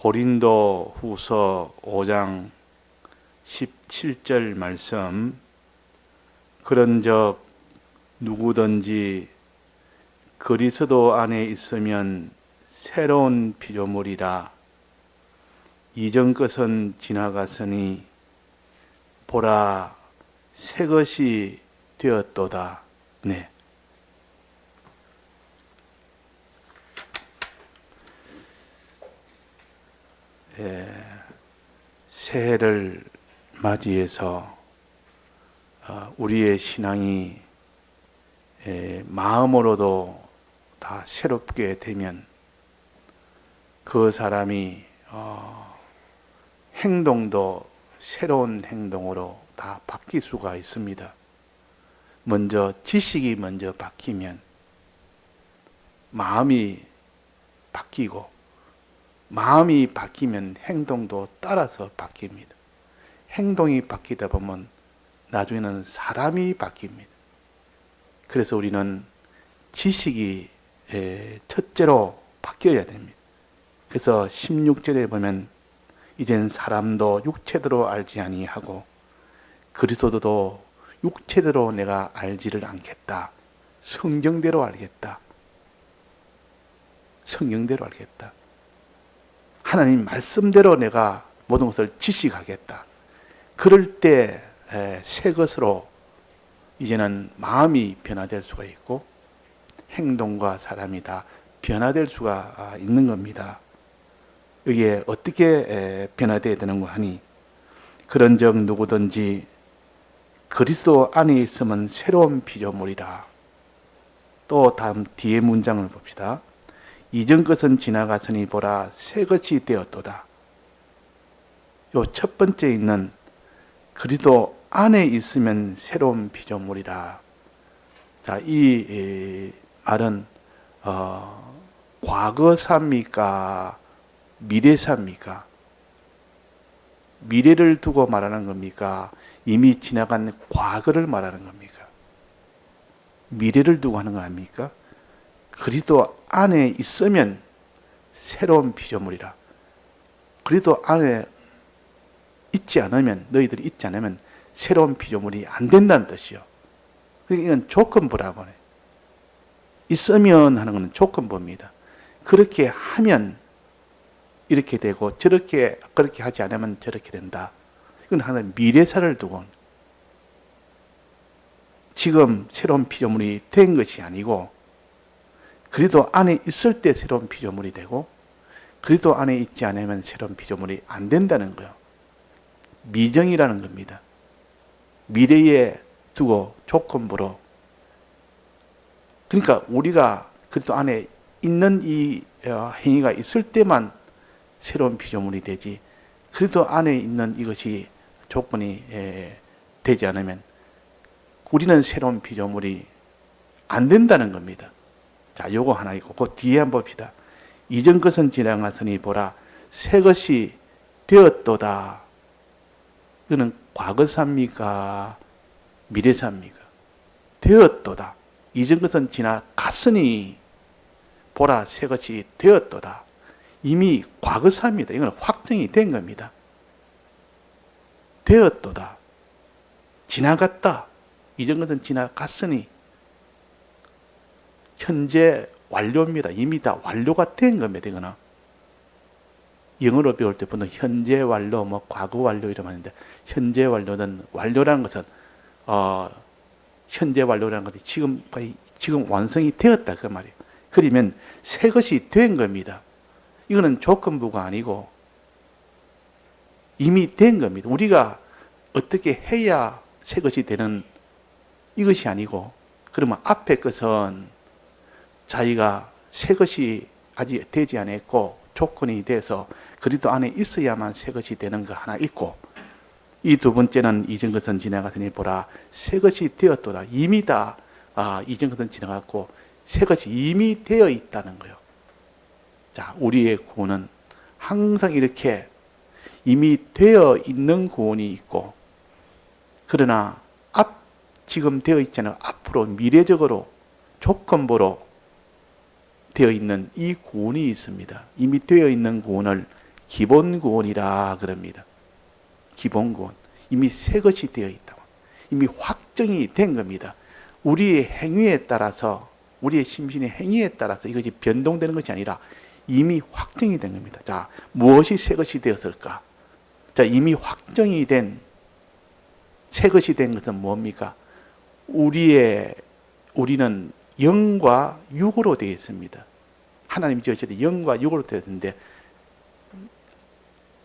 고린도 후서 5장 17절 말씀 그런즉 누구든지 그리스도 안에 있으면 새로운 피조물이라 이전 것은 지나갔으니 보라 새 것이 되었도다. 네. 새해를 맞이해서 어, 우리의 신앙이 예, 마음으로도 다 새롭게 되면 그 사람이 어, 행동도 새로운 행동으로 다 바뀔 수가 있습니다. 먼저 지식이 먼저 바뀌면 마음이 바뀌고 마음이 바뀌면 행동도 따라서 바뀝니다. 행동이 바뀌다 보면 나중에는 사람이 바뀝니다. 그래서 우리는 지식이 에, 첫째로 바뀌어야 됩니다. 그래서 16절에 보면 이젠 사람도 육체대로 알지 아니하고 그리스도도 육체대로 내가 알지를 않겠다. 성경대로 알겠다. 성경대로 알겠다. 하나님 말씀대로 내가 모든 것을 지식하겠다. 그럴 때 새 것으로 이제는 마음이 변화될 수가 있고 행동과 사람이 다 변화될 수가 있는 겁니다. 이게 어떻게 변화되어야 되는 거 하니 그런즉 누구든지 그리스도 안에 있으면 새로운 피조물이라. 또 다음 뒤에 문장을 봅시다. 이전 것은 지나갔으니 보라 새 것이 되었도다. 요 첫 번째 있는 그리스도 안에 있으면 새로운 피조물이라. 자, 이, 이 말은 어, 과거사입니까? 미래사입니까? 미래를 두고 말하는 겁니까? 이미 지나간 과거를 말하는 겁니까? 미래를 두고 하는 거 아닙니까? 그리스도 안에 있으면 새로운 피조물이라. 그리스도 안에 있지 않으면 너희들이 있지 않으면 새로운 피조물이 안 된다는 뜻이요. 그러니까 이건 조건부라고 해. 있으면 하는 것은 조건부입니다. 그렇게 하면 이렇게 되고 저렇게 그렇게 하지 않으면 저렇게 된다. 이건 하나의 미래사를 두고 지금 새로운 피조물이 된 것이 아니고 그래도 안에 있을 때 새로운 피조물이 되고 그래도 안에 있지 않으면 새로운 피조물이 안 된다는 거예요. 미정이라는 겁니다. 미래에 두고 조건부로 그러니까 우리가 그래도 안에 있는 이 어, 행위가 있을 때만 새로운 피조물이 되지 그래도 안에 있는 이것이 조건이 되지 않으면 우리는 새로운 피조물이 안 된다는 겁니다. 자, 요거 하나 있고 그 뒤에 한번 봅시다. 이전 것은 지나갔으니 보라 새 것이 되었도다. 이거는 과거사입니까? 미래사입니까? 되었도다. 이전 것은 지나갔으니 보라 새 것이 되었도다. 이미 과거사입니다. 이건 확정이 된 겁니다. 되었도다. 지나갔다. 이전 것은 지나갔으니 현재 완료입니다. 이미 다 완료가 된 겁니다. 이거는. 영어로 배울 때 보통 현재 완료, 뭐 과거 완료 이러면 하는데 현재 완료는 완료라는 것은 어, 현재 완료라는 것이 지금 지금 완성이 되었다 그 말이에요. 그러면 새 것이 된 겁니다. 이거는 조건부가 아니고 이미 된 겁니다. 우리가 어떻게 해야 새 것이 되는 이것이 아니고 그러면 앞에 것은 자기가 새 것이 아직 되지 않았고 조건이 돼서 그리도 안에 있어야만 새 것이 되는 거 하나 있고 이 두 번째는 이전 것은 지나갔으니 보라 새 것이 되었도다 이미 다 아, 이전 것은 지나갔고 새 것이 이미 되어 있다는 거예요. 자, 우리의 구원은 항상 이렇게 이미 되어 있는 구원이 있고 그러나 앞 지금 되어 있잖아요. 앞으로 미래적으로 조건부로 되어 있는 이 구원이 있습니다. 이미 되어 있는 구원을 기본 구원이라 그럽니다. 기본 구원. 이미 새 것이 되어 있다. 이미 확정이 된 겁니다. 우리의 행위에 따라서 우리의 심신의 행위에 따라서 이것이 변동되는 것이 아니라 이미 확정이 된 겁니다. 자, 무엇이 새 것이 되었을까? 자, 이미 확정이 된 새 것이 된 것은 뭡니까? 우리의 우리는 영과 육으로 되어 있습니다. 하나님 지으실 때 영과 육으로 되어 있는데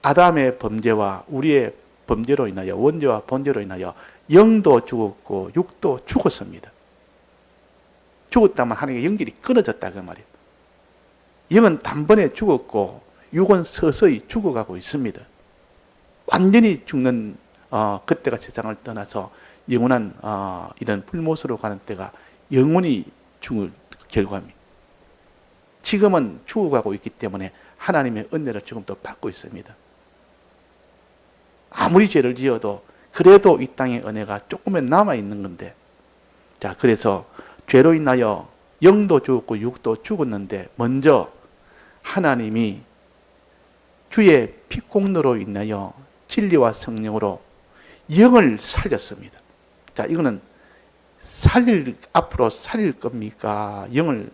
아담의 범죄와 우리의 범죄로 인하여 원죄와 본죄로 인하여 영도 죽었고 육도 죽었습니다. 죽었다면 하나님의 연결이 끊어졌다 그 말이에요. 영은 단번에 죽었고 육은 서서히 죽어가고 있습니다. 완전히 죽는 어, 그때가 세상을 떠나서 영원한 어, 이런 불못으로 가는 때가 영원히 죽을 결과입니다. 지금은 죽어가고 있기 때문에 하나님의 은혜를 지금도 받고 있습니다. 아무리 죄를 지어도 그래도 이 땅의 은혜가 조금은 남아 있는 건데, 자 그래서 죄로 인하여 영도 죽었고 육도 죽었는데 먼저 하나님이 주의 피공로로 인하여 진리와 성령으로 영을 살렸습니다. 자, 이거는 살릴 앞으로 살릴 겁니까? 영을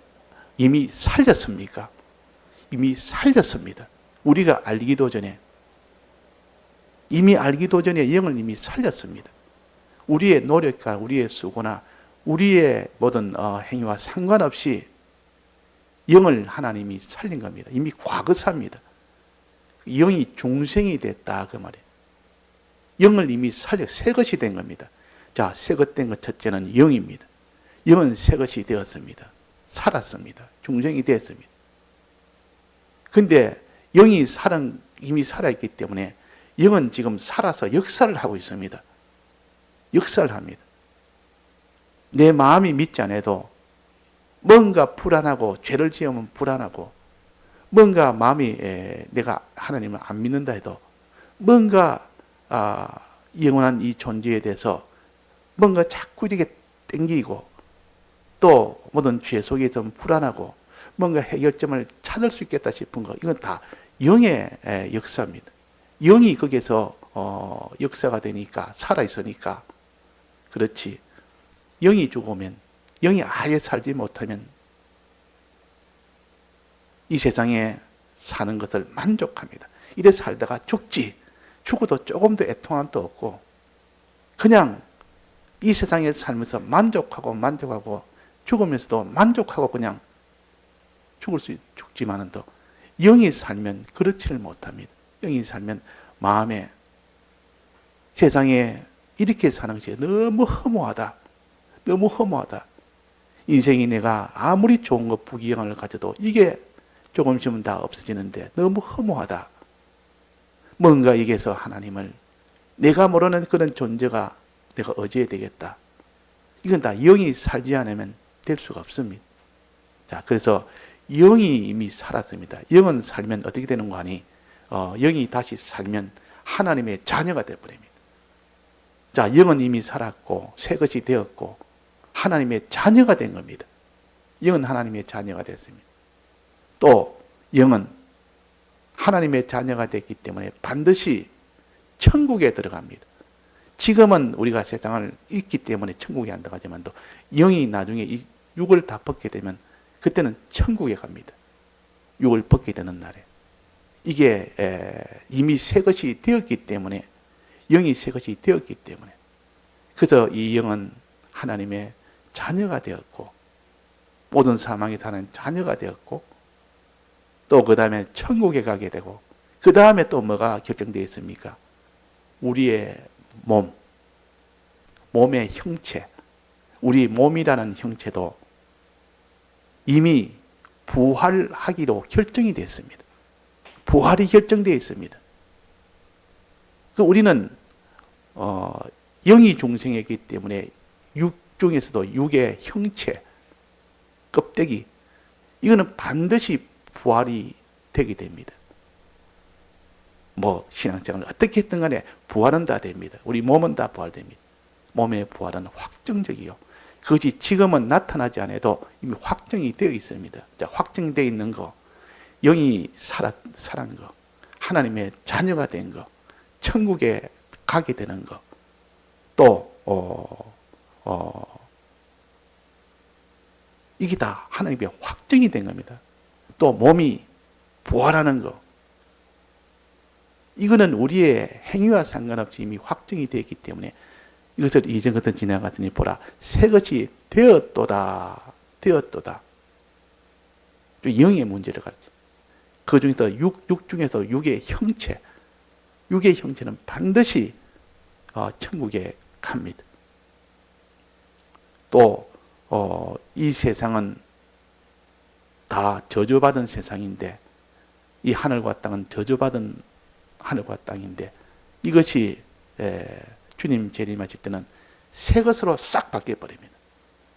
이미 살렸습니까? 이미 살렸습니다. 우리가 알기도 전에 이미 알기도 전에 영을 이미 살렸습니다. 우리의 노력과 우리의 수고나 우리의 모든 어, 행위와 상관없이 영을 하나님이 살린 겁니다. 이미 과거사입니다. 영이 중생이 됐다 그 말이에요. 영을 이미 살려 새 것이 된 겁니다. 자, 새 것 된 것 첫째는 영입니다. 영은 새 것이 되었습니다. 살았습니다. 중생이 됐습니다. 근데 영이 살은 이미 살아있기 때문에 영은 지금 살아서 역사를 하고 있습니다. 역사를 합니다. 내 마음이 믿지 않아도 뭔가 불안하고 죄를 지으면 불안하고 뭔가 마음이 에, 내가 하나님을 안 믿는다 해도 뭔가 아, 영원한 이 존재에 대해서 뭔가 자꾸 이렇게 땡기고 또 모든 죄 속에 좀 불안하고 뭔가 해결점을 찾을 수 있겠다 싶은 거 이건 다 영의 에, 역사입니다. 영이 거기에서 어, 역사가 되니까 살아 있으니까 그렇지 영이 죽으면 영이 아예 살지 못하면 이 세상에 사는 것을 만족합니다. 이래 살다가 죽지. 죽어도 조금도 애통함도 없고 그냥 이 세상에 살면서 만족하고 만족하고 죽으면서도 만족하고 그냥 죽을 수 죽지만은 또 영이 살면 그렇지를 못합니다. 영이 살면 마음에 세상에 이렇게 사는 것이 너무 허무하다. 너무 허무하다. 인생이 내가 아무리 좋은 것 부귀영화를 가져도 이게 조금 있으면 다 없어지는데 너무 허무하다. 뭔가 여기에서 하나님을 내가 모르는 그런 존재가 내가 어지해야 되겠다. 이건 다 영이 살지 않으면 될 수가 없습니다. 자, 그래서 영이 이미 살았습니다. 영은 살면 어떻게 되는 거 아니? 어, 영이 다시 살면 하나님의 자녀가 되어버립니다. 자, 영은 이미 살았고, 새 것이 되었고, 하나님의 자녀가 된 겁니다. 영은 하나님의 자녀가 됐습니다. 또, 영은 하나님의 자녀가 됐기 때문에 반드시 천국에 들어갑니다. 지금은 우리가 세상을 잊기 때문에 천국에 안 들어가지만도 영이 나중에 이 육을 다 벗게 되면 그때는 천국에 갑니다. 육을 벗게 되는 날에. 이게 이미 새 것이 되었기 때문에 영이 새 것이 되었기 때문에 그래서 이 영은 하나님의 자녀가 되었고 모든 사망에 사는 자녀가 되었고 또 그 다음에 천국에 가게 되고 그 다음에 또 뭐가 결정되어 있습니까? 우리의 몸, 몸의 형체, 우리 몸이라는 형체도 이미 부활하기로 결정이 됐습니다. 부활이 결정되어 있습니다. 그 우리는 어, 영이 중생이기 때문에 육 중에서도 육의 형체, 껍데기 이거는 반드시 부활이 되게 됩니다. 뭐 신앙생활을 어떻게 했든 간에 부활은 다 됩니다. 우리 몸은 다 부활됩니다. 몸의 부활은 확정적이요. 그것이 지금은 나타나지 않아도 이미 확정이 되어 있습니다. 자, 확정되어 있는 거, 영이 살아, 살아는 거, 하나님의 자녀가 된 거, 천국에 가게 되는 거, 또 어, 어, 이게 다 하나님의 확정이 된 겁니다. 또 몸이 부활하는 거, 이거는 우리의 행위와 상관없이 이미 확정이 되었기 때문에 이것을 이전 같은 지나 같으니 보라. 새 것이 되었도다. 되었도다. 영의 문제를 가르쳐. 그 중에서 육, 육 중에서 육의 형체. 육의 형체는 반드시 어, 천국에 갑니다. 또 어, 이 세상은 다 저주받은 세상인데 이 하늘과 땅은 저주받은 하늘과 땅인데 이것이 에, 주님 재림하실 때는 새 것으로 싹 바뀌어 버립니다.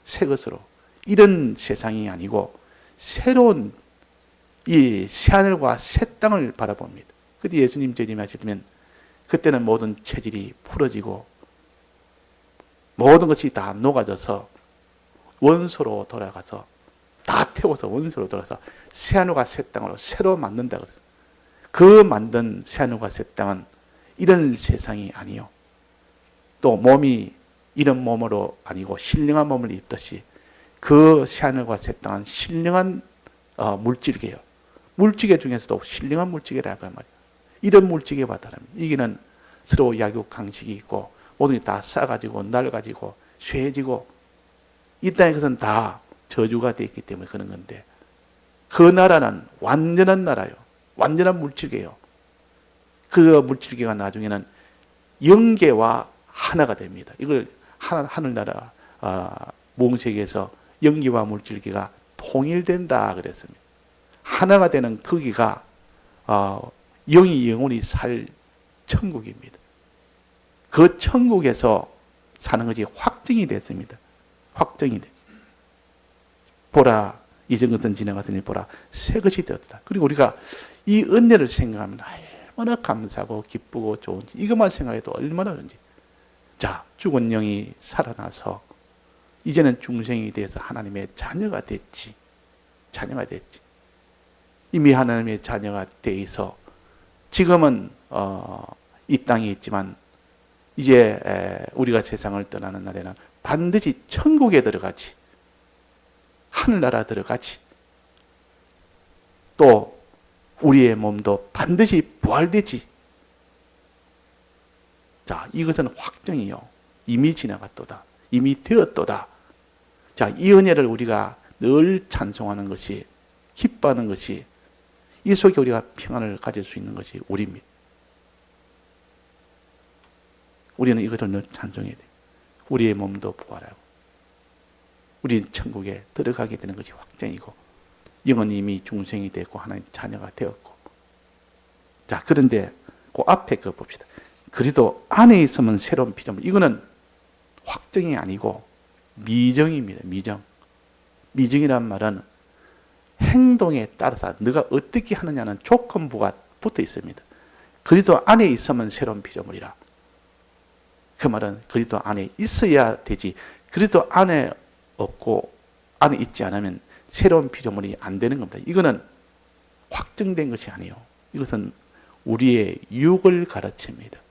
새 것으로 이런 세상이 아니고 새로운 이 새하늘과 새 땅을 바라봅니다. 그때 예수님 재림하실 때면 그때는 모든 체질이 풀어지고 모든 것이 다 녹아져서 원소로 돌아가서 다 태워서 원소로 돌아서 새하늘과 새 땅으로 새로 만든다. 그 만든 새하늘과 새 땅은 이런 세상이 아니요. 또 몸이 이런 몸으로 아니고 신령한 몸을 입듯이 그 새하늘과 새 땅은 신령한 어, 물질이에요. 물질계 중에서도 신령한 물질계라고 말이에요. 이런 물질계와 다릅니다. 이게는 서로 약육 강식이 있고 모든 게 다 싸가지고 낡아지고 쇠지고 이 땅에 것은 다 저주가 되어 있기 때문에 그런 건데 그 나라는 완전한 나라요. 완전한 물질계요. 그 물질계가 나중에는 영계와 하나가 됩니다. 이걸 하늘나라 어, 몽세계에서 영계와 물질계가 통일된다 그랬습니다. 하나가 되는 거기가 어, 영이 영원히 살 천국입니다. 그 천국에서 사는 것이 확정이 됐습니다. 확정이 돼. 보라 이전 것은 지나갔으니 보라 새 것이 되었다. 그리고 우리가 이 은혜를 생각하면 얼마나 감사하고 기쁘고 좋은지 이것만 생각해도 얼마나 그런지 자 죽은 영이 살아나서 이제는 중생이 돼서 하나님의 자녀가 됐지. 자녀가 됐지. 이미 하나님의 자녀가 돼 있어. 지금은 어, 이 땅에 있지만 이제 우리가 세상을 떠나는 날에는 반드시 천국에 들어가지. 하늘나라 들어가지. 또 우리의 몸도 반드시 부활되지. 자, 이것은 확정이요. 이미 지나갔도다. 이미 되었도다. 자, 이 은혜를 우리가 늘 찬송하는 것이, 기뻐하는 것이, 이 속에 우리가 평안을 가질 수 있는 것이 우리입니다. 우리는 이것을 늘 찬송해야 돼. 우리의 몸도 부활하고, 우리 천국에 들어가게 되는 것이 확정이고, 영은 이미 중생이 되고 하나님 자녀가 되었고. 자, 그런데 그 앞에 그 봅시다. 그래도 안에 있으면 새로운 피조물. 이거는 확정이 아니고 미정입니다. 미정. 미정이란 말은 행동에 따라서 네가 어떻게 하느냐는 조건부가 붙어 있습니다. 그리도 안에 있으면 새로운 피조물이라. 그 말은 그리도 안에 있어야 되지. 그리도 안에 없고 안에 있지 않으면 새로운 피조물이 안 되는 겁니다. 이거는 확정된 것이 아니에요. 이것은 우리의 육을 가르칩니다.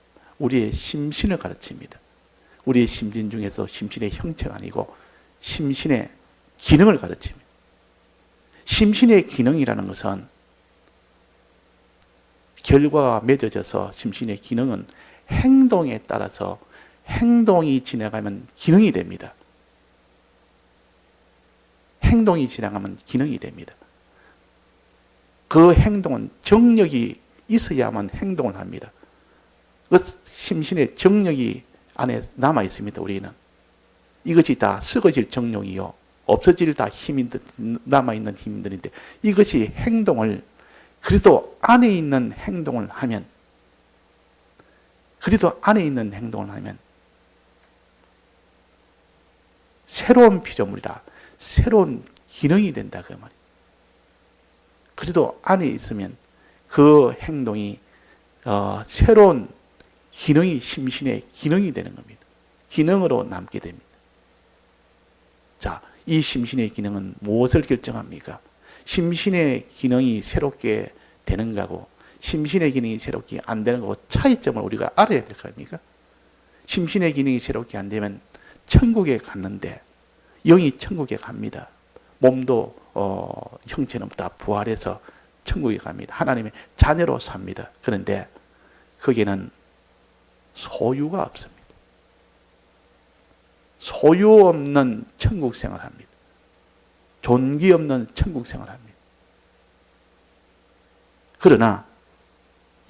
우리의 심신을 가르칩니다. 우리의 심신 중에서 심신의 형체가 아니고 심신의 기능을 가르칩니다. 심신의 기능이라는 것은 결과가 맺어져서 심신의 기능은 행동에 따라서 행동이 지나가면 기능이 됩니다. 행동이 지나가면 기능이 됩니다. 그 행동은 정력이 있어야만 행동을 합니다. 그 심신의 정력이 안에 남아 있습니다. 우리는 이것이 다 썩어질 정력이요, 없어질 다 힘이 남아 있는 힘들인데 이것이 행동을 그래도 안에 있는 행동을 하면 그래도 안에 있는 행동을 하면 새로운 피조물이다. 새로운 기능이 된다 그 말이. 그래도 안에 있으면 그 행동이 어, 새로운 기능이 심신의 기능이 되는 겁니다. 기능으로 남게 됩니다. 자, 이 심신의 기능은 무엇을 결정합니까? 심신의 기능이 새롭게 되는 거고 심신의 기능이 새롭게 안 되는 거고 차이점을 우리가 알아야 될 거 아닙니까? 심신의 기능이 새롭게 안 되면 천국에 갔는데 영이 천국에 갑니다. 몸도 어, 형체는 다 부활해서 천국에 갑니다. 하나님의 자녀로 삽니다. 그런데 거기는 소유가 없습니다. 소유 없는 천국 생활합니다. 존귀 없는 천국 생활합니다. 그러나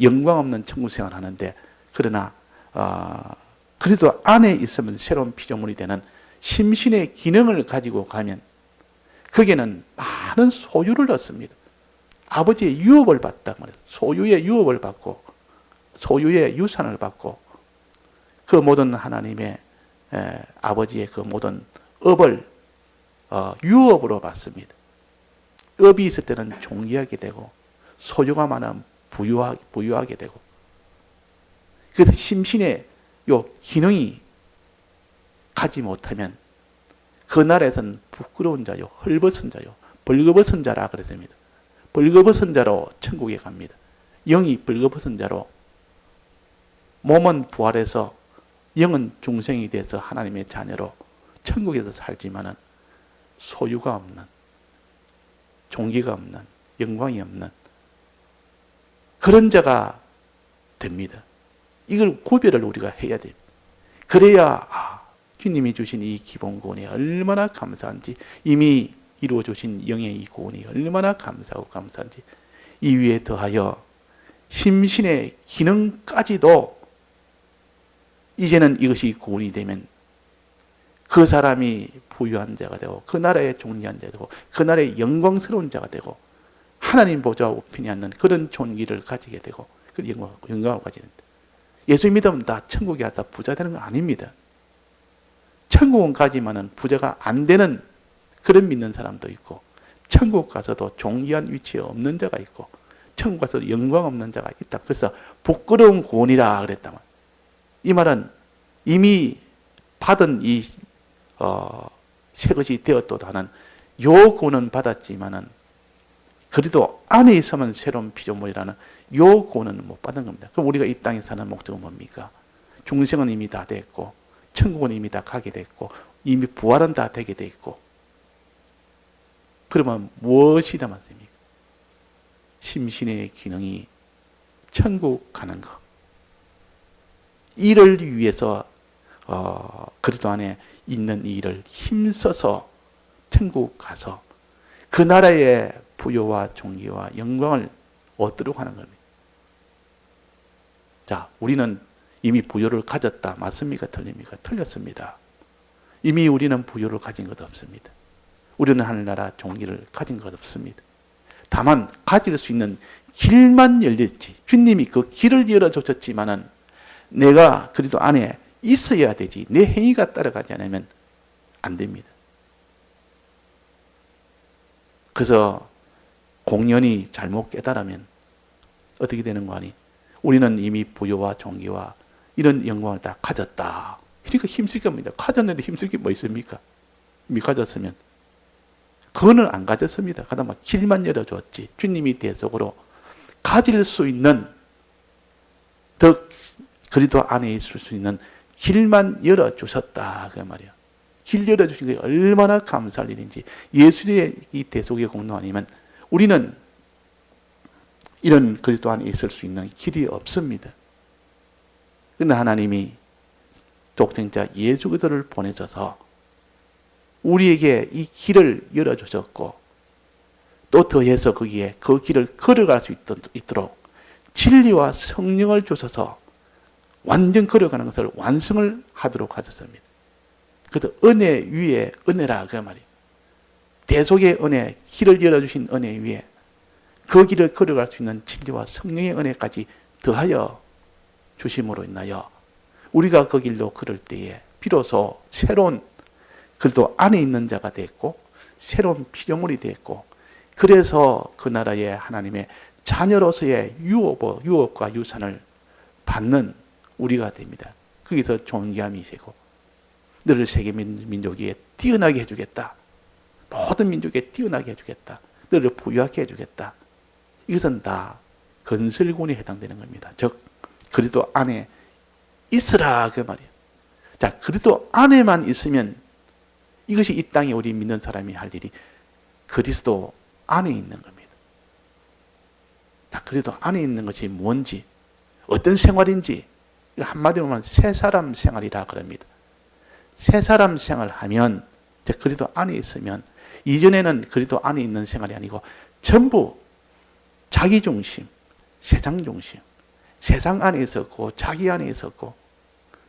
영광 없는 천국 생활하는데 그러나 어, 그래도 안에 있으면 새로운 피조물이 되는 심신의 기능을 가지고 가면 거기는 많은 소유를 얻습니다. 아버지의 유업을 받다 말이에요. 소유의 유업을 받고 소유의 유산을 받고 그 모든 하나님의 에, 아버지의 그 모든 업을 어, 유업으로 받습니다. 업이 있을 때는 존귀하게 되고 소유가 많으면 부유하게, 부유하게 되고 그래서 심신의 요 기능이 가지 못하면 그 나라에서는 부끄러운 자요, 헐벗은 자요, 벌거벗은 자라 그랬습니다. 벌거벗은 자로 천국에 갑니다. 영이 벌거벗은 자로 몸은 부활해서 영은 중생이 돼서 하나님의 자녀로 천국에서 살지만은 소유가 없는 종기가 없는 영광이 없는 그런 자가 됩니다. 이걸 구별을 우리가 해야 됩니다. 그래야 아, 주님이 주신 이 기본권이 얼마나 감사한지 이미 이루어 주신 영의 이 구원이 얼마나 감사하고 감사한지 이 위에 더하여 심신의 기능까지도 이제는 이것이 구원이 되면 그 사람이 부유한 자가 되고 그 나라의 존귀한 자가 되고 그 나라의 영광스러운 자가 되고 하나님 보좌 우편이 않는 그런 존귀를 가지게 되고 그 영광, 영광을 가지는 예수 믿으면 다 천국에 가서 부자 되는 건 아닙니다. 천국은 가지만은 부자가 안 되는 그런 믿는 사람도 있고 천국 가서도 존귀한 위치에 없는 자가 있고 천국 가서 영광 없는 자가 있다. 그래서 부끄러운 구원이라 그랬다만 이 말은 이미 받은 이 어, 새 것이 되었도다 하는 요 구원은 받았지만은 그래도 안에 있으면 새로운 피조물이라는 요 구원은 못 받은 겁니다. 그럼 우리가 이 땅에 사는 목적은 뭡니까? 중생은 이미 다 됐고 천국은 이미 다 가게 됐고 이미 부활은 다 되게 돼 있고 그러면 무엇이 남았습니까? 심신의 기능이 천국 가는 것. 이를 위해서 어, 그리스도 안에 있는 이 일을 힘써서 천국 가서 그 나라의 부여와 종기와 영광을 얻도록 하는 겁니다. 자, 우리는 이미 부여를 가졌다. 맞습니까? 틀립니까? 틀렸습니다. 이미 우리는 부여를 가진 것 없습니다. 우리는 하늘나라 종기를 가진 것 없습니다. 다만 가질 수 있는 길만 열렸지. 주님이 그 길을 열어주셨지만은 내가 그래도 안에 있어야 되지. 내 행위가 따라가지 않으면 안 됩니다. 그래서 공연이 잘못 깨달으면 어떻게 되는 거 아니? 우리는 이미 부여와 종기와 이런 영광을 다 가졌다. 그러니까 힘쓸 겁니다. 가졌는데 힘쓸 게 뭐 있습니까? 이미 가졌으면. 그거는 안 가졌습니다. 그나마 길만 열어줬지. 주님이 대속으로 가질 수 있는 더 그리도 안에 있을 수 있는 길만 열어주셨다. 그 말이야. 길 열어주신 게 얼마나 감사할 일인지. 예수의 이 대속의 공로 아니면 우리는 이런 그리스도 안에 있을 수 있는 길이 없습니다. 근데 하나님이 독생자 예수 그리스도를 보내셔서 우리에게 이 길을 열어주셨고 또 더해서 거기에 그 길을 걸어갈 수 있도록 진리와 성령을 주셔서 완전 걸어가는 것을 완성을 하도록 하셨습니다. 그래서 은혜 위에 은혜라 그 말이에요. 대속의 은혜, 길을 열어주신 은혜 위에 그 길을 걸어갈 수 있는 진리와 성령의 은혜까지 더하여 주심으로 인하여 우리가 그 길로 걸을 때에 비로소 새로운 그래도 안에 있는 자가 됐고 새로운 피조물이 됐고 그래서 그 나라의 하나님의 자녀로서의 유업, 유업과 유산을 받는 우리가 됩니다. 거기서 존귀함이 세고 너를 세계 민족에 뛰어나게 해주겠다. 모든 민족에 뛰어나게 해주겠다. 너를 부유하게 해주겠다. 이것은 다 건설군에 해당되는 겁니다. 즉 그리스도 안에 있으라 그 말이에요. 자, 그리스도 안에만 있으면 이것이 이 땅에 우리 믿는 사람이 할 일이 그리스도 안에 있는 겁니다. 자, 그리스도 안에 있는 것이 뭔지, 어떤 생활인지 한마디로 말하면 새 사람 생활이라 그럽니다. 새 사람 생활하면 이제 그리스도 안에 있으면 이전에는 그리스도 안에 있는 생활이 아니고 전부 자기 중심, 세상 중심, 세상 안에 있었고 자기 안에 있었고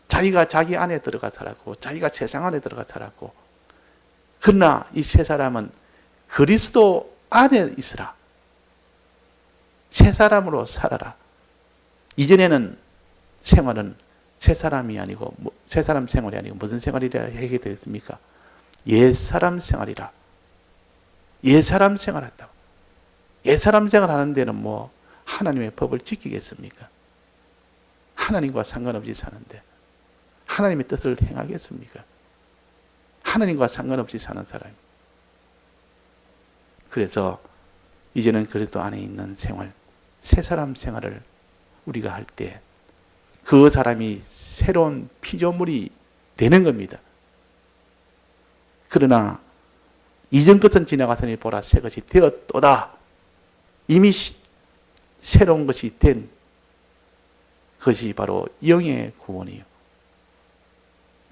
자기가 자기 안에 들어가 살았고 자기가 세상 안에 들어가 살았고 그러나 이 세 사람은 그리스도 안에 있으라. 새 사람으로 살아라. 이전에는 생활은 새 사람이 아니고 뭐, 새 사람 생활이 아니고 무슨 생활이라 하게 되었습니까? 옛 사람 생활이라. 옛 사람 생활한다고. 옛 사람 생활하는 데는 뭐 하나님의 법을 지키겠습니까? 하나님과 상관없이 사는데 하나님의 뜻을 행하겠습니까? 하나님과 상관없이 사는 사람. 그래서 이제는 그래도 안에 있는 생활, 새 사람 생활을 우리가 할때 그 사람이 새로운 피조물이 되는 겁니다. 그러나 이전 것은 지나가서니 보라 새 것이 되었도다. 이미 시, 새로운 것이 된 것이 바로 영의 구원이요.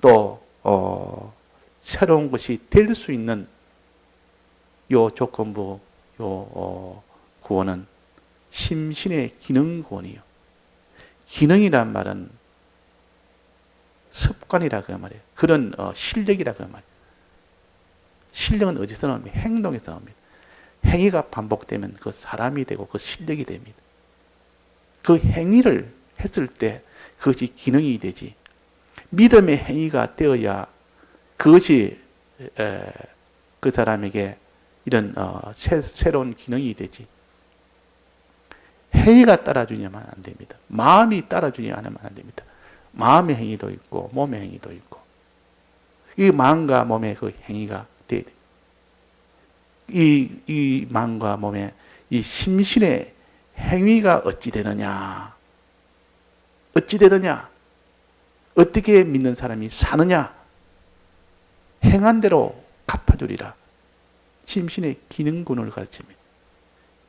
또 어, 새로운 것이 될 수 있는 요 조건부 요 어, 구원은 심신의 기능 구원이요. 기능이란 말은 습관이라 그 말이에요. 그런 어, 실력이라 그 말이에요. 실력은 어디서 나옵니까? 행동에서 나옵니다. 행위가 반복되면 그 사람이 되고 그 실력이 됩니다. 그 행위를 했을 때 그것이 기능이 되지. 믿음의 행위가 되어야 그것이 에, 그 사람에게 이런 어, 새, 새로운 기능이 되지. 행위가 따라주냐면 안 됩니다. 마음이 따라주냐 하면 안 됩니다. 마음의 행위도 있고 몸의 행위도 있고 이 마음과 몸의 그 행위가 돼야 돼. 이, 이 마음과 몸의 이 심신의 행위가 어찌 되느냐? 어찌 되느냐? 어떻게 믿는 사람이 사느냐? 행한 대로 갚아주리라. 심신의 기능군을 가르칩니다.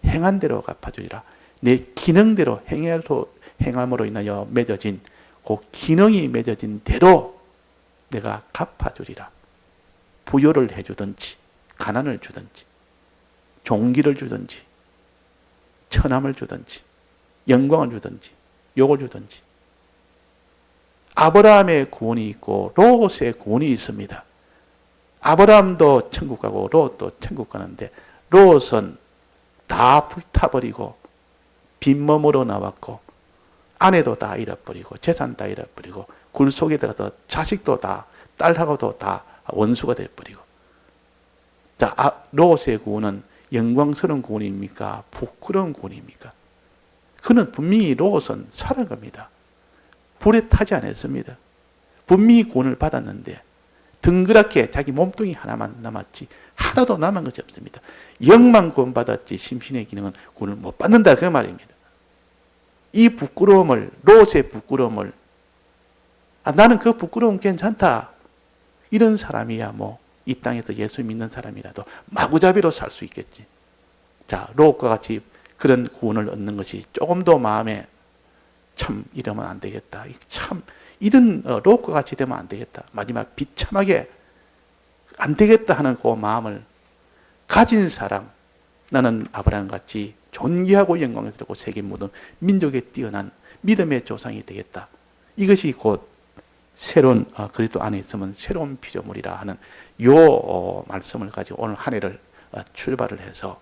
행한 대로 갚아주리라. 내 기능대로 행해로 행함으로 인하여 맺어진 그 기능이 맺어진 대로 내가 갚아주리라. 부여를 해주든지 가난을 주든지 종기를 주든지 천함을 주든지 영광을 주든지 욕을 주든지 아브라함의 구원이 있고 롯의 구원이 있습니다. 아브라함도 천국 가고 롯도 천국 가는데 롯은 다 불타버리고 빈몸으로 나왔고 아내도 다 잃어버리고 재산 다 잃어버리고 굴 속에 들어서 자식도 다 딸하고도 다 원수가 되어버리고 자 아, 롯의 구원은 영광스러운 구원입니까? 부끄러운 구원입니까? 그는 분명히 롯은 살아갑니다. 불에 타지 않았습니다. 분명히 구원을 받았는데 등그랗게 자기 몸뚱이 하나만 남았지 하나도 남은 것이 없습니다. 영만 구원받았지 심신의 기능은 구원을 못 받는다 그 말입니다. 이 부끄러움을 롯의 부끄러움을 아, 나는 그 부끄러움 괜찮다 이런 사람이야 뭐 이 땅에서 예수 믿는 사람이라도 마구잡이로 살 수 있겠지. 자 롯과 같이 그런 구원을 얻는 것이 조금 더 마음에 참 이러면 안 되겠다. 참 이런 어, 롯과 같이 되면 안 되겠다. 마지막 비참하게 안 되겠다 하는 그 마음을 가진 사람 나는 아브라함 같이 존귀하고 영광스럽고 세계 모든 민족에 뛰어난 믿음의 조상이 되겠다. 이것이 곧 새로운 어, 그리스도 안에 있으면 새로운 피조물이라 하는 요 어, 말씀을 가지고 오늘 한 해를 출발을 해서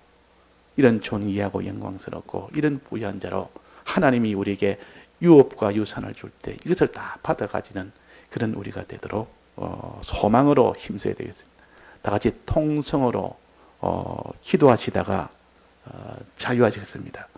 이런 존귀하고 영광스럽고 이런 부유한 자로 하나님이 우리에게 유업과 유산을 줄 때 이것을 다 받아 가지는 그런 우리가 되도록 어, 소망으로 힘써야 되겠습니다. 다 같이 통성으로 어, 기도하시다가 어, 자유하시겠습니다.